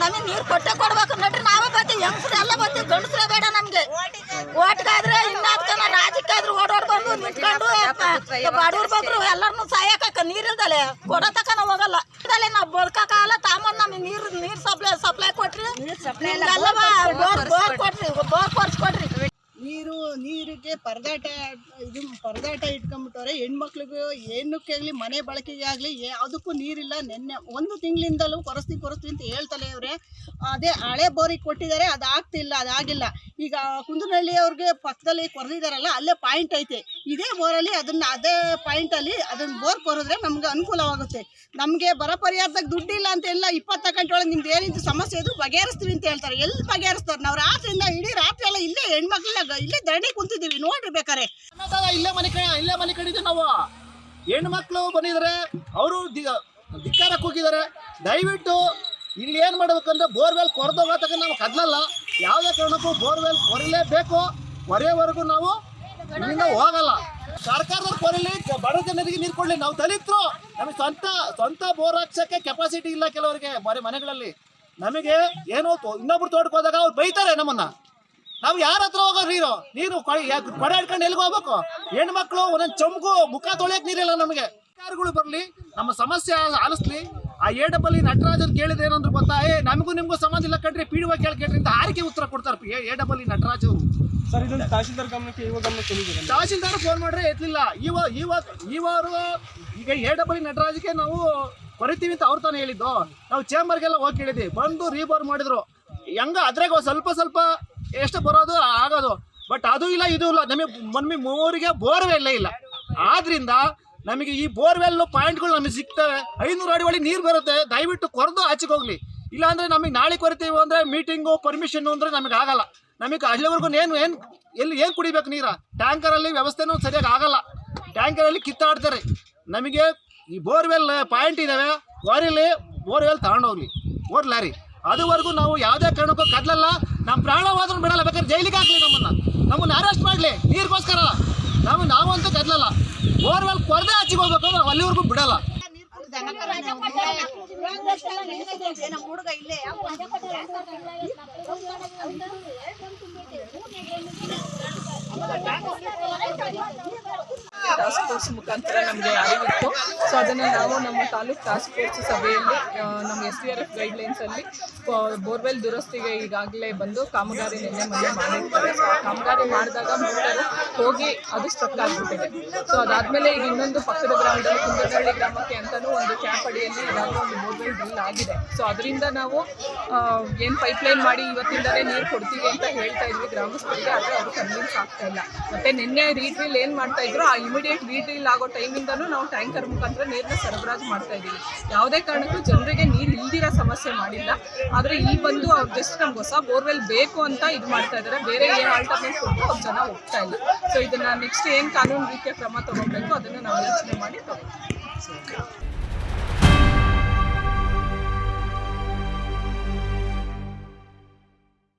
ನಮಗೆ ನೀರು ಕೊಟ್ಟೆ ಕೊಡ್ಬೇಕು ನೋಡ್ರಿ ನಾವೇ ಬರ್ತೀವಿ. ಹೆಂಗಸ್ರು ಎಲ್ಲ ಬರ್ತೀವಿ. ಗಂಡಸ್ರೇ ಬೇಡ ನಮ್ಗೆ. ಓಟ್ಗಾದ್ರೆ ಇನ್ನ ರಾಜಕ್ಕಾದ್ರೆ ಓಡಾಡ್ಕೊಂಡು ಬಂದು ನಿಂತ್ಕೊಂಡು ಬಡವ್ರ ಬಗ್ರು ಎಲ್ಲರನ್ನು ಸಾಯಕ ನೀರಿಲ್ದಲೆ ಕೊಡೋ ತಕನ ಹೋಗಲ್ಲ. ಇಲ್ದಲೆ ನಾವು ಬದುಕಕ್ಕಾಗಲ್ಲ ತಾಮನ್ ನಮಗೆ ನೀರು ನೀರು ಸಪ್ಲೈ ಸಪ್ಲೈ ಕೊಟ್ರಿ. ಎಲ್ಲ ಬೋರ್ ಬೋರ್ ಕೊಟ್ರಿ ಬೋರ್ ನೀರಿಗೆ ಪರದಾಟ, ಇದು ಪರದಾಟ ಇಟ್ಕೊಂಡ್ಬಿಟ್ಟವ್ರೆ, ಹೆಣ್ಮಕ್ಳಿಗೂ ಏನಕ್ಕೆ ಆಗಲಿ, ಮನೆ ಬಳಕೆಗೆ ಆಗಲಿ, ಯಾವುದಕ್ಕೂ ನೀರಿಲ್ಲ. ನೆನ್ನೆ ಒಂದು ತಿಂಗಳಿಂದಲೂ ಕೊರಸ್ತಿ ಕೊರಸ್ತಿ ಅಂತ ಹೇಳ್ತಲೇ ಅವ್ರೆ ಅದೇ ಹಳೆ ಬೋರಿಗೆ ಕೊಟ್ಟಿದ್ದಾರೆ ಅದು ಆಗ್ತಿಲ್ಲ ಅದಾಗಿಲ್ಲ. ಈಗ ಕುಂದನಹಳ್ಳಿ ಅವ್ರಿಗೆ ಪಕ್ಕದಲ್ಲಿ ಕೊರೆದಿದ್ದಾರಲ್ಲ ಅಲ್ಲೇ ಪಾಯಿಂಟ್ ಐತೆ. ಇದೇ ಬೋರಲ್ಲಿ ಅದನ್ನ, ಅದೇ ಪಾಯಿಂಟಲ್ಲಿ ಅದನ್ನ ಬೋರ್ ಕೊರೆದ್ರೆ ನಮ್ಗೆ ಅನುಕೂಲವಾಗುತ್ತೆ. ನಮಗೆ ಬರ ಪರಿಹಾರದಾಗ ದುಡ್ಡಿಲ್ಲ ಅಂತ ಎಲ್ಲ ಇಪ್ಪತ್ತು ಗಂಟೆ ಒಳಗೆ ನಿಮ್ದು ಏನಿದ್ದು ಸಮಸ್ಯೆ ಇದ್ರು ಬಗೆಹರಿಸ್ತೀವಿ ಅಂತ ಹೇಳ್ತಾರೆ. ಎಲ್ಲಿ ಬಗೆಹರಿಸ್ತಾರೆ? ನಾವು ರಾತ್ರಿಯಿಂದ ಇಡೀ ರಾತ್ರಿ ಎಲ್ಲ ಇಲ್ಲೇ ಹೆಣ್ಮಕ್ಳೆಲ್ಲ ಇಲ್ಲೇ ಧರಣಿ ಕುಂತಿದ್ದೀವಿ, ನೋಡ್ರಿ ಬೇಕಾರೆ. ಇಲ್ಲೇ ಮನೆ ಕಡೆ, ಇಲ್ಲೇ ಮನೆ ಕಡೆ ನಾವು. ಹೆಣ್ಮಕ್ಳು ಬಂದಿದ್ರೆ, ಅವರು ಧಿಕ್ಕಾರಕ್ಕೆ ಹೋಗಿದ್ದಾರೆ ದಯವಿಟ್ಟು ಇಲ್ಲಿ ಏನು ಮಾಡ್ಬೇಕಂದ್ರೆ ಬೋರ್ವೆಲ್ ಕೊರೆದೋಗತಕ್ಕ ನಾವು ಕದ್ಲಲ್ಲ. ಯಾವುದೇ ಕಾರಣಕ್ಕೂ ಬೋರ್ವೆಲ್ ಕೊರಿಲೇಬೇಕು. ಕೊರೆಯವರೆಗೂ ನಾವು ಇಲ್ಲಿಂದ ಹೋಗಲ್ಲ. ಸರ್ಕಾರದವ್ರು ಕೊರಲಿ, ಬಡ ಜನರಿಗೆ ನೀರು ಕೊಡಲಿ. ನಾವು ದಲಿತರು. ನಮಗೆ ಸ್ವಂತ ಸ್ವಂತ ಬೋರ್ ಹಾಕ್ಸಕ್ಕೆ ಕೆಪಾಸಿಟಿ ಇಲ್ಲ ಕೆಲವರಿಗೆ ಮನೆ, ಮನೆಗಳಲ್ಲಿ. ನಮಗೆ ಏನೋ ಇನ್ನೊಬ್ರು ತೋಟಕ್ಕೆ ಹೋದಾಗ ಅವ್ರು ಬೈತಾರೆ ನಮ್ಮನ್ನ. ನಾವು ಯಾರ ಹತ್ರ ಹೋಗೋ ನೀರು? ನೀರು ಕೊಡೆ ಹಿಡ್ಕೊಂಡು ಎಲ್ಲಿಗೆ ಹೋಗ್ಬೇಕು? ಹೆಣ್ಮಕ್ಳು ಒಂದೊಂದು ಚೊಂಬು ಮುಖ ತೊಳೆಯಕ್ ನೀರಿಲ್ಲ ನಮಗೆ. ಸರ್ಕಾರಗಳು ಬರಲಿ, ನಮ್ಮ ಸಮಸ್ಯೆ ಆಲಿಸ್ಲಿ. ಆ ಎ ಡಬಲ್ ನಟರಾಜನ್ ಕೇಳಿದ್ರೆ ಏನಂದ್ರು ಗೊತ್ತಾ? ಏ ನಮಗೂ ನಿಮಗೂ ಸಂಬಂಧ ಇಲ್ಲ ಕಣ್ರಿ ಪಿ ಡಿ ಒ ಕೇಳಿ ಕೇಳ್ರಿ ಅಂತ ಹಾರಿಕೆ ಉತ್ತರ ಕೊಡ್ತಾರೆ ಎ ಡಬಲ್ ನಟರಾಜ್ ಅವರು. ಸರ್ ಇದೊಂದು ತಹಶೀಲ್ದಾರ್ ಗಮನಕ್ಕೆ ಇವಾಗ ತಹಶೀಲ್ದಾರ್ ಫೋನ್ ಮಾಡ್ರೆ ಎತ್ತಲಿಲ್ಲ ಇವ ಇವ ಇವರು ಈಗ ಎ ಡಬಲ್ ನಟರಾಜ್ಗೆ ನಾವು ಕೊರಿತೀವಿ ಅಂತ ಅವ್ರು ತಾನೇ ಹೇಳಿದ್ದು. ನಾವು ಚೇಂಬರ್ಗೆಲ್ಲ ಹೋಗಿ ಕೇಳಿದ್ವಿ. ಬಂದು ರೀಬೋರ್ ಮಾಡಿದ್ರು. ಹೆಂಗ ಅದ್ರಾಗ ಸ್ವಲ್ಪ ಸ್ವಲ್ಪ ಎಷ್ಟು ಬರೋದು ಆಗೋದು. ಬಟ್ ಅದು ಇಲ್ಲ ಇದು ಇಲ್ಲ. ನಮಗೆ ನಮಗೆ ಮೂರಿಗೆ ಬೋರ್ವೆಲ್ಲೇ ಇಲ್ಲ. ಆದ್ರಿಂದ ನಮಗೆ ಈ ಬೋರ್ವೆಲ್ ಪಾಯಿಂಟ್ಗಳು ನಮಗೆ ಸಿಗ್ತವೆ. ಐನೂರು ಅಡಿ ಒಳಗೆ ನೀರು ಬರುತ್ತೆ. ದಯವಿಟ್ಟು ಕೊರೆದು ಆಚೆಗೆ ಹೋಗ್ಲಿ. ಇಲ್ಲಾಂದ್ರೆ ನಮಗೆ ನಾಳೆ ಕೊರತೀವಿ ಅಂದ್ರೆ ಮೀಟಿಂಗು ಪರ್ಮಿಷನ್ ಅಂದ್ರೆ ನಮಗೆ ಆಗಲ್ಲ. ನಮಗೆ ಅಲ್ಲಿವರೆಗೂ ಏನು ಏನು, ಎಲ್ಲಿ ಏನು ಕುಡಿಬೇಕು ನೀರ? ಟ್ಯಾಂಕರಲ್ಲಿ ವ್ಯವಸ್ಥೆನೂ ಸರಿಯಾಗಿ ಆಗಲ್ಲ. ಟ್ಯಾಂಕರಲ್ಲಿ ಕಿತ್ತಾಡ್ತಾರೆ. ನಮಗೆ ಈ ಬೋರ್ವೆಲ್ ಪಾಯಿಂಟ್ ಇದ್ದಾವೆ ವಾರಿಲಿ ಬೋರ್ವೆಲ್ ತಗೊಂಡೋಗ್ಲಿ ಬೋರ್ ಲಾರಿ. ಅದುವರೆಗೂ ನಾವು ಯಾವುದೇ ಕಾರಣಕ್ಕೂ ಕದ್ಲಲ್ಲ. ನಮ್ಮ ಪ್ರಾಣವಾದರೂ ಬಿಡಲ್ಲ. ಬೇಕಾದ್ರೆ ಜೈಲಿಗೆ ಹಾಕ್ಲಿ ನಮ್ಮನ್ನ. ನಮ್ಮನ್ನ ಅರೆಸ್ಟ್ ಮಾಡಲಿ. ನೀರಿಗೋಸ್ಕರ ನಾವು ನಾವಂತೂ ಕದ್ಲಲ್ಲ. ಬೋರ್ವೆಲ್ ಕೊರದೆ ಹಚ್ಚಿಗೆ ಹೋಗ್ಬೇಕು ಅಂದ್ರೆ ಅಲ್ಲಿವರೆಗೂ ಬಿಡಲ್ಲ. ಟಾಸ್ಕ್ ಫೋರ್ಸ್ ಮುಖಾಂತರ ನಮಗೆ ಅರಿವಿತ್ತು ಸೊ ಅದನ್ನು ನಾವು ನಮ್ಮ ತಾಲೂಕು ಟಾಸ್ಕ್ ಸಭೆಯಲ್ಲಿ ನಮ್ಮ ಎಸ್ ಡಿ ಆರ್ ಎಫ್ ಗೈಡ್ಲೈನ್ಸಲ್ಲಿ ಬೋರ್ವೆಲ್ ದುರಸ್ತಿಗೆ ಈಗಾಗಲೇ ಬಂದು ಕಾಮಗಾರಿ ನಿನ್ನೆ ಮೊನ್ನೆ ಮಾಡಿರ್ತಾರೆ. ಸೊ ಆ ಕಾಮಗಾರಿ ಮಾಡಿದಾಗ ಮೋಟರ್ ಹೋಗಿ ಅದು ಸ್ಟ್ರಕ್ ಆಗಿಬಿಟ್ಟಿದೆ. ಸೊ ಅದಾದಮೇಲೆ ಈಗ ಇನ್ನೊಂದು ಪಕ್ಕದ ಗ್ರಾಮದಲ್ಲಿ ಕುಂದಗಳ್ಳಿ ಗ್ರಾಮಕ್ಕೆ ಅಂತಲೂ ಒಂದು ಕ್ಯಾಂಪ್ ಅಡಿಯಲ್ಲಿ ಒಂದು ಬೋರ್ವೆಲ್ ಡ್ರಿಲ್ ಆಗಿದೆ. ಸೊ ಅದರಿಂದ ನಾವು ಏನು ಪೈಪ್ಲೈನ್ ಮಾಡಿ ಇವತ್ತಿಂದಲೇ ನೀರು ಕೊಡ್ತೀವಿ ಅಂತ ಹೇಳ್ತಾ ಇದ್ವಿ ಗ್ರಾಮಸ್ಥರಿಗೆ, ಆದರೆ ಅದು ಕನ್ವಿನ್ಸ್ ಆಗ್ತಾ ಇಲ್ಲ. ಮತ್ತೆ ನಿನ್ನೆ ರೀಟ್ರಿಲ್ ಏನು ಮಾಡ್ತಾ ಇದ್ರು, ಆ ಇಮಿಡಿಯೇಟ್ ರೀಡ್ರಿಲ್ ಆಗೋ ಟೈಮಿಂದನೂ ನಾವು ಟ್ಯಾಂಕರ್ ಮುಖಾಂತರ ನೀರನ್ನ ಸರಬರಾಜು ಮಾಡ್ತಾ ಇದ್ದೀವಿ. ಯಾವುದೇ ಕಾರಣಕ್ಕೂ ಜನರಿಗೆ ನೀರು ಇಲ್ದಿರೋ ಸಮಸ್ಯೆ ಮಾಡಿಲ್ಲ. ಆದರೆ ಈ ಬಂದು ಜಸ್ಟ್ ನಮ್ಗೆ ಹೊಸ ಬೋರ್ವೆಲ್ ಬೇಕು ಅಂತ ಇದು ಮಾಡ್ತಾ ಇದ್ದಾರೆ ಬೇರೆ ಏನು ಆಲ್ಟರ್ನೇಟ್ ಕೊಟ್ಟು ಅವ್ರು ಜನ ಹೋಗ್ತಾ ಇಲ್ಲ. ಸೊ ಇದನ್ನ ನೆಕ್ಸ್ಟ್ ಏನು ಕಾನೂನು ರೀತಿಯ ಕ್ರಮ ತಗೋಬೇಕು ಅದನ್ನು ನಾವು ಯೋಚನೆ ಮಾಡಿ ತಗೋತೀವಿ.